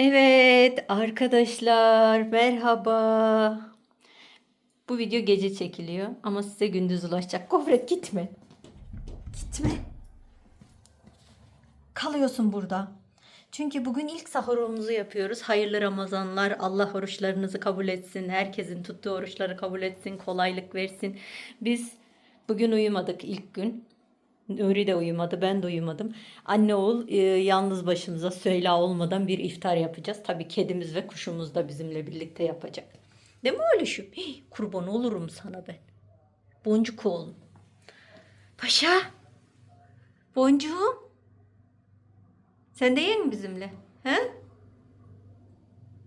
Evet arkadaşlar merhaba. Bu video gece çekiliyor ama size gündüz ulaşacak. Gofret gitme. Gitme. Kalıyorsun burada. Çünkü bugün ilk sahurumuzu yapıyoruz. Hayırlı Ramazanlar. Allah oruçlarınızı kabul etsin. Herkesin tuttuğu oruçları kabul etsin. Kolaylık versin. Biz bugün uyumadık ilk gün. Nuri de uyumadı, ben de uyumadım. Anne oğul e, yalnız başımıza Süheyla olmadan bir iftar yapacağız. Tabii kedimiz ve kuşumuz da bizimle birlikte yapacak. Değil mi öyle şu? Kurban olurum sana ben. Boncuk oğlum. Paşa. Boncuğum. Sen de yiyin bizimle? He?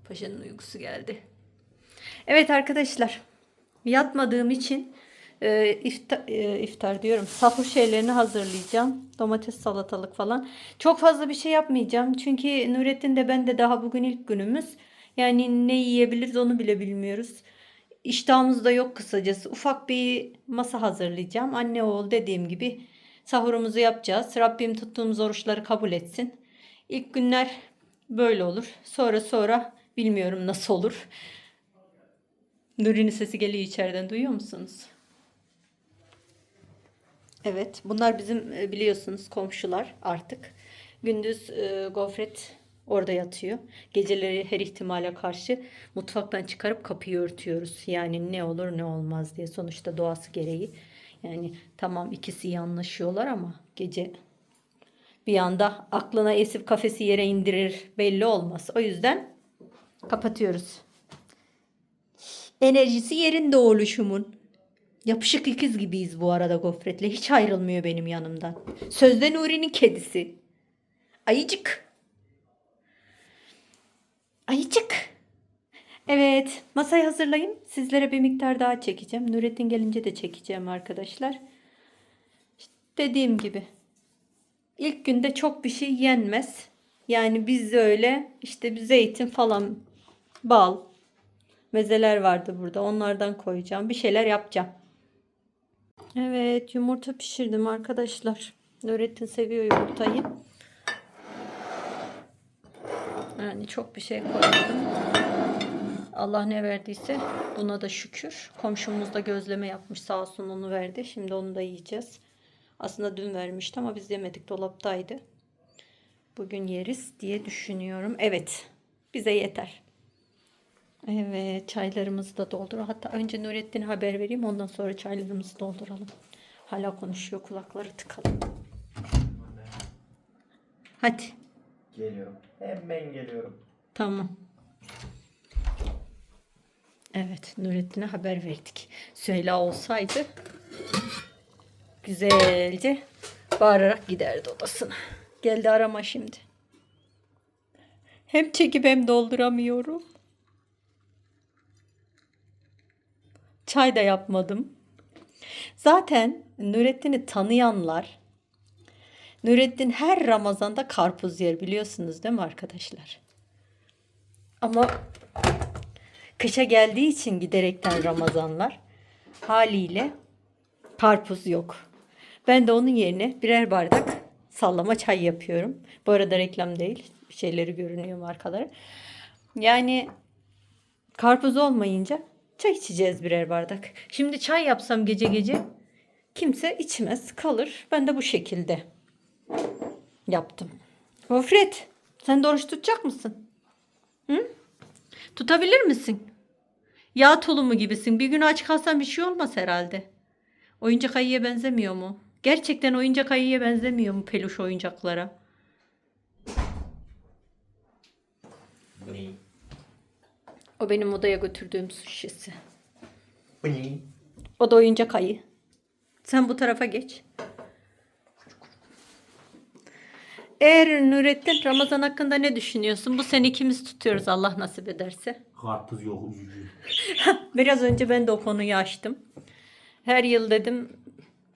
Paşanın uykusu geldi. Evet arkadaşlar. Yatmadığım için e, iftar, e, iftar diyorum. Sahur şeylerini hazırlayacağım. Domates, salatalık falan. Çok fazla bir şey yapmayacağım. Çünkü Nurettin de ben de daha bugün ilk günümüz. Yani ne yiyebiliriz onu bile bilmiyoruz. İştahımız da yok kısacası. Ufak bir masa hazırlayacağım. Anne oğul dediğim gibi sahurumuzu yapacağız. Rabbim tuttuğumuz oruçları kabul etsin. İlk günler böyle olur. Sonra sonra bilmiyorum nasıl olur. Nuri'nin sesi geliyor içeriden duyuyor musunuz? Evet, bunlar bizim e, biliyorsunuz komşular artık. Gündüz e, gofret orada yatıyor. Geceleri her ihtimale karşı mutfaktan çıkarıp kapıyı örtüyoruz. Yani ne olur ne olmaz diye. Sonuçta doğası gereği. Yani tamam ikisi iyi anlaşıyorlar ama gece bir anda aklına esip kafesi yere indirir belli olmaz. O yüzden kapatıyoruz. Enerjisi yerinde oluşumun. Yapışık ikiz gibiyiz bu arada gofretle. Hiç ayrılmıyor benim yanımdan. Sözde Nuri'nin kedisi. Ayıcık. Ayıcık. Evet, masayı hazırlayayım. Sizlere bir miktar daha çekeceğim. Nurettin gelince de çekeceğim arkadaşlar. İşte dediğim gibi. İlk günde çok bir şey yenmez. Yani bizde öyle işte bir zeytin falan, bal, mezeler vardı burada. Onlardan koyacağım. Bir şeyler yapacağım. Evet yumurta pişirdim arkadaşlar. Nurettin seviyor yumurtayı. Yani çok bir şey koymadım. Allah ne verdiyse buna da şükür. Komşumuz da gözleme yapmış sağ olsun onu verdi. Şimdi onu da yiyeceğiz. Aslında dün vermişti ama biz yemedik dolaptaydı. Bugün yeriz diye düşünüyorum. Evet bize yeter. Evet çaylarımızı da dolduralım. Hatta önce Nurettin'e haber vereyim ondan sonra çaylarımızı dolduralım. Hala konuşuyor kulakları tıkalı. Hadi Geliyorum. Hemen geliyorum. tamam. Evet Nurettin'e haber verdik. Süheyla olsaydı güzelce bağırarak giderdi odasına. Geldi arama şimdi. Hem çekip hem dolduramıyorum. Çay da yapmadım. Zaten Nurettin'i tanıyanlar Nurettin her Ramazan'da karpuz yer biliyorsunuz değil mi arkadaşlar? Ama kışa geldiği için giderekten Ramazanlar haliyle karpuz yok. Ben de onun yerine birer bardak sallama çay yapıyorum. Bu arada reklam değil. Şeyleri görünüyor markaları. Yani karpuz olmayınca çay içeceğiz birer bardak. Şimdi çay yapsam gece gece kimse içmez kalır. Ben de bu şekilde yaptım. Gofret sen de oruç tutacak mısın? Hı? Tutabilir misin? Yağ tulumu gibisin. Bir gün aç kalsan bir şey olmaz herhalde. Oyuncak ayıya benzemiyor mu? Gerçekten oyuncak ayıya benzemiyor mu peluş oyuncaklara? Bu ne? O benim odaya götürdüğüm su şişesi. Bu ne? O da oyuncak ayı. Sen bu tarafa geç. Eğer Nurettin Ramazan hakkında ne düşünüyorsun? Bu sene ikimiz tutuyoruz Allah nasip ederse. Karpuz yok üzücü. Biraz önce ben de o konuyu açtım. Her yıl dedim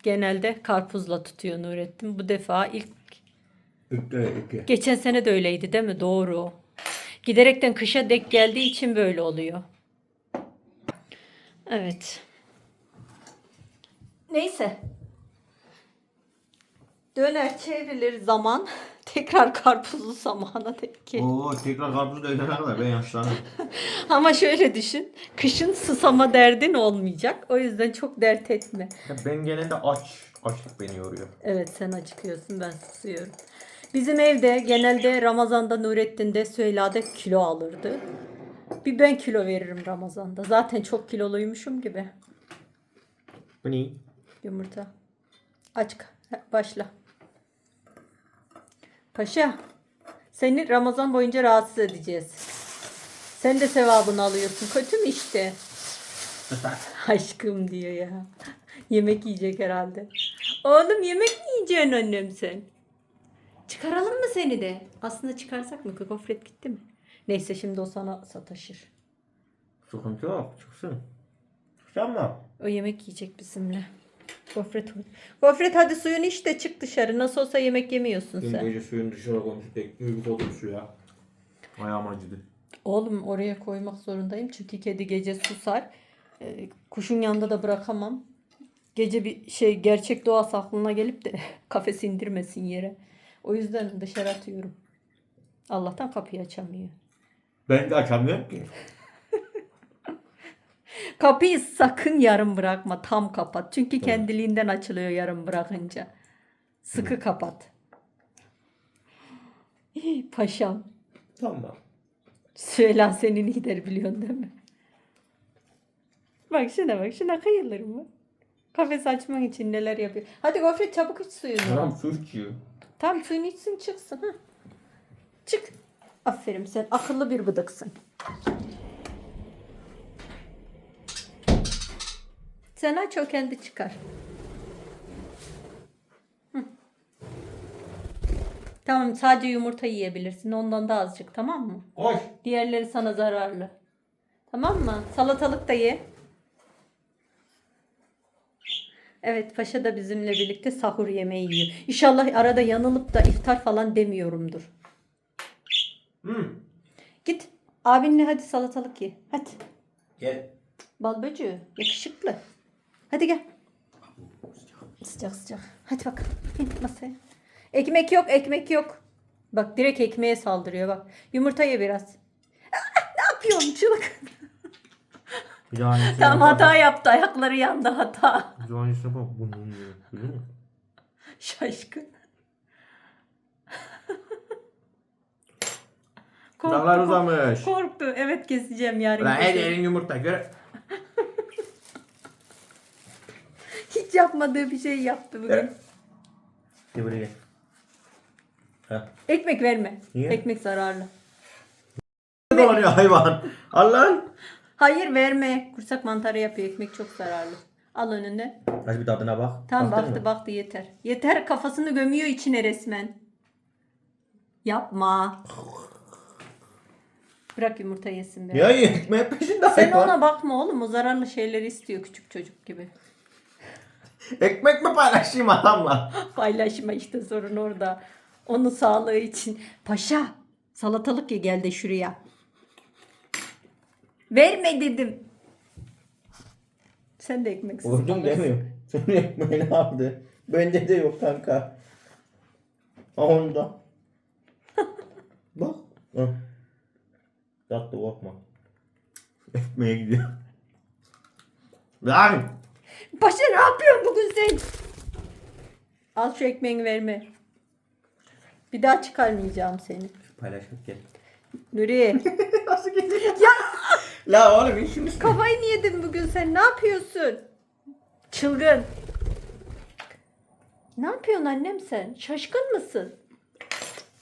genelde karpuzla tutuyor Nurettin. Bu defa ilk geçen sene de öyleydi değil mi? Doğru. Giderekten kışa dek geldiği için böyle oluyor. Evet. Neyse. Döner çevrilir zaman tekrar karpuzlu zamana gelir. Oo tekrar karpuz da kadar ben yaşlanırım. Ama şöyle düşün. Kışın susama derdin olmayacak. O yüzden çok dert etme. Ya ben genelde aç. Açlık beni yoruyor. Evet sen acıkıyorsun ben susuyorum. Bizim evde genelde Ramazan'da Nurettin de Süheyla'da kilo alırdı. Bir ben kilo veririm Ramazan'da. Zaten çok kiloluymuşum gibi. Bu ne? Yumurta. Aç. Başla. Paşa. Seni Ramazan boyunca rahatsız edeceğiz. Sen de sevabını alıyorsun. Kötü mü işte? Aşkım diyor ya. Yemek yiyecek herhalde. Oğlum yemek mi yiyeceksin annem sen? Çıkaralım mı seni de? Aslında çıkarsak mı? Gofret gitti mi? Neyse şimdi o sana sataşır. Sıkıntı yok. Çıksın. Çıkacağım mı? O yemek yiyecek bizimle. Gofret. Gofret hadi suyunu iç de çık dışarı. Nasıl olsa yemek yemiyorsun Dün sen. gece suyun dışarı koymuş. Bekliyor bir koydum suya. Ayağım acıdı. Oğlum oraya koymak zorundayım. Çünkü kedi gece susar. Ee, kuşun yanında da bırakamam. Gece bir şey gerçek doğası aklına gelip de kafesi indirmesin yere. O yüzden dışarı atıyorum. Allah'tan kapıyı açamıyor. Ben de açamıyorum ki. Kapıyı sakın yarım bırakma. Tam kapat. Çünkü kendiliğinden açılıyor yarım bırakınca. Sıkı kapat. Paşam. Tamam. Süheyla senin gider biliyorsun değil mi? Bak şuna bak. Şuna kıyılır mı? Kafes açmak için neler yapıyor. Hadi Gofret çabuk iç suyunu. Tamam su içiyor. Tam suyunu içsin çıksın. Ha. Çık. Aferin sen akıllı bir bıdıksın. Sen aç o kendi çıkar. Hı. Tamam sadece yumurta yiyebilirsin. Ondan da azıcık tamam mı? Koş. Diğerleri sana zararlı. Tamam mı? Salatalık da ye. Evet paşa da bizimle birlikte sahur yemeği yiyor. İnşallah arada yanılıp da iftar falan demiyorumdur. Hı. Git abinle hadi salatalık ye. Hadi. Gel. Bal böceği yakışıklı. Hadi gel. Sıcak sıcak. Hadi bakalım. İn masaya. Ekmek yok ekmek yok. Bak direkt ekmeğe saldırıyor bak. Yumurta ye biraz. Aa, ne yapıyorsun çılık? Aynısını Tam hata yaptı. Ayakları yandı hata. Bir daha aynısını bak. Bunu yiyor. Biliyor musun? Şaşkın. Dağlar uzamış. Korktu. Evet keseceğim yarın. Ulan her yerin yumurta. Gör. Hiç yapmadığı bir şey yaptı bugün. Gel. Gel buraya gel. Ha. Ekmek verme. Niye? Ekmek zararlı. Ne dolanıyor hayvan? Allah'ın. Hayır verme. Kursak mantarı yapıyor. Ekmek çok zararlı. Al önüne. Hadi bir tadına bak. Tamam Baktın baktı mı? baktı yeter. Yeter kafasını gömüyor içine resmen. Yapma. Bırak yumurta yesin be. Ya ekmeğin peşinde Sen hayvan. ona bakma oğlum. O zararlı şeyleri istiyor küçük çocuk gibi. Ekmek mi paylaşayım adamla? Paylaşma işte sorun orada. Onun sağlığı için. Paşa salatalık ye gel de şuraya. Verme dedim. Sen de ekmeksiz Vurdum demiyor. Senin ekmeğini aldı. Bende de yok kanka. Onda. Bak. Tatlı korkma. Ekmeğe gidiyor. Lan! Paşa ne yapıyorsun bugün sen? Al şu ekmeğini verme. Bir daha çıkarmayacağım seni. Paylaşmak gel. Nuri. Nasıl geliyor? ya La oğlum işimiz kafayı mı yedin bugün sen? Ne yapıyorsun? Çılgın. Ne yapıyorsun annem sen? Şaşkın mısın?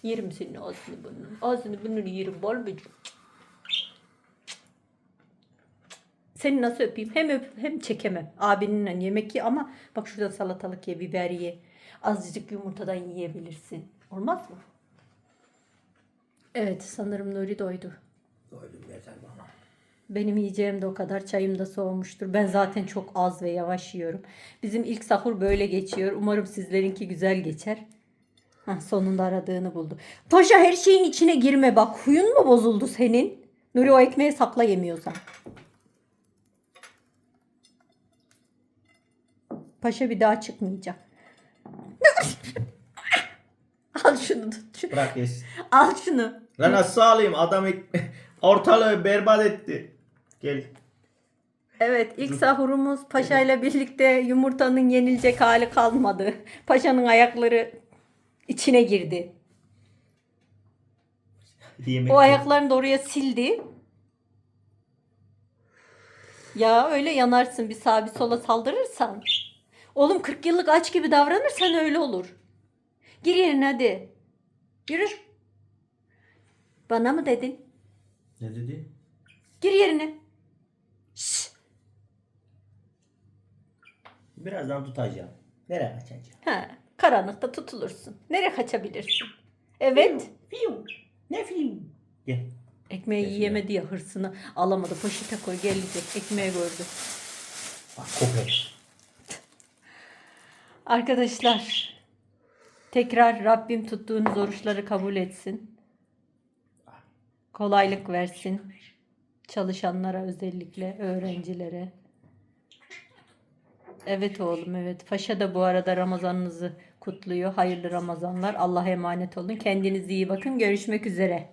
Yerim senin ağzını bunu. Ağzını bunu yerim bol böcek. Seni nasıl öpeyim? Hem öp hem çekemem. Abinle yemek ye ama bak şurada salatalık ye, biber ye. Azıcık yumurtadan yiyebilirsin. Olmaz mı? Evet sanırım Nuri doydu. Doydum yeter bana. Benim yiyeceğim de o kadar. Çayım da soğumuştur. Ben zaten çok az ve yavaş yiyorum. Bizim ilk sahur böyle geçiyor. Umarım sizlerinki güzel geçer. Hah, sonunda aradığını buldu. Paşa her şeyin içine girme bak. Huyun mu bozuldu senin? Nuri o ekmeği sakla yemiyorsan. Paşa bir daha çıkmayacak. Al şunu tut. Bırak yesin. Al şunu. Lan nasıl alayım? Adam ortalığı berbat etti. Gel. Evet ilk sahurumuz Paşa ile birlikte yumurtanın yenilecek hali kalmadı. Paşa'nın ayakları içine girdi. Yemek O yok. ayaklarını da oraya sildi. Ya öyle yanarsın bir sağa bir sola saldırırsan. Oğlum 40 yıllık aç gibi davranırsan öyle olur. Gir yerine hadi. Yürü. Bana mı dedin? Ne dedi? Gir yerine. Şşş. Birazdan tutacağım. Nereye kaçacağım? Ha, karanlıkta tutulursun. Nereye kaçabilirsin? Evet. Fiyu. Ne fiyu? Gel. Ekmeği Peki. yiyemedi ya hırsını alamadı. Poşete koy gelecek. Ekmeği gördü. Bak köpek. Arkadaşlar tekrar Rabbim tuttuğunuz oruçları kabul etsin. Kolaylık versin. Çalışanlara özellikle öğrencilere. Evet oğlum evet. Paşa da bu arada Ramazanınızı kutluyor. Hayırlı Ramazanlar. Allah'a emanet olun. Kendinize iyi bakın. Görüşmek üzere.